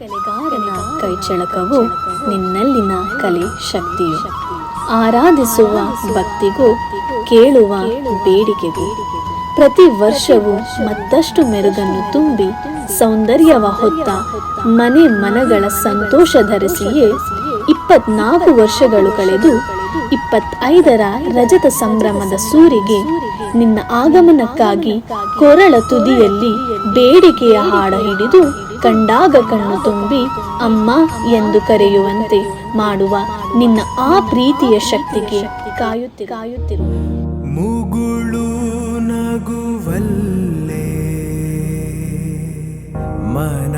ಕಲೆಗಾರನ ಕೈಚಳಕವು ನಿನ್ನಲ್ಲಿನ ಕಲೆ ಶಕ್ತಿಯು. ಆರಾಧಿಸುವ ಭಕ್ತಿಗೂ ಕೇಳುವ ಬೇಡಿಕೆಗೂ ಪ್ರತಿ ವರ್ಷವೂ ಮತ್ತಷ್ಟು ಮೆರುಗನ್ನು ತುಂಬಿ ಸೌಂದರ್ಯವ ಹೊತ್ತ ಮನೆ ಮನಗಳ ಸಂತೋಷ ಧರಿಸಿಯೇ ಇಪ್ಪತ್ನಾಲ್ಕು ವರ್ಷಗಳು ಕಳೆದು ಇಪ್ಪತ್ತೈದರ ರಜತ ಸಂಭ್ರಮದ ಸೂರಿಗೆ ನಿನ್ನ ಆಗಮನಕ್ಕಾಗಿ ಕೊರಳ ತುದಿಯಲ್ಲಿ ಬೇಡಿಕೆಯ ಹಾಡ ಹಿಡಿದು ಕಂಡಾಗ ಕಣ್ಣು ತುಂಬಿ, ಅಮ್ಮ ಎಂದು ಕರೆಯುವಂತೆ ಮಾಡುವ ನಿನ್ನ ಆ ಪ್ರೀತಿಯ ಶಕ್ತಿಗೆ ಕಾಯುತ್ತಿ ಕಾಯುತ್ತಿರು. ಮುಗುಳು ನಗುವಲ್ಲೇ ಮನವಗೆಲ್ಲೋಲೀಲೆ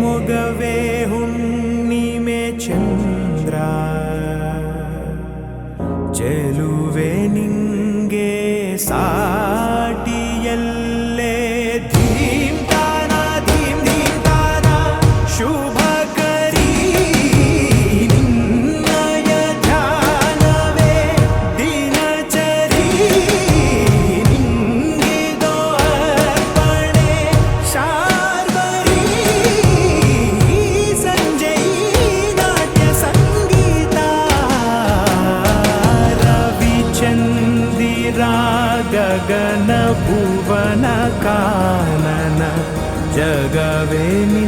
ಮೊಗವೇ ಹುಣ್ಣಿಮೆ ಚಂದ್ರ, ಚೆಲುವೆ ನಿಂಗೆ ಸಾಟಿಯಲ್ಲೇ गगनभुवनकानन पूवन कानन जगवे नि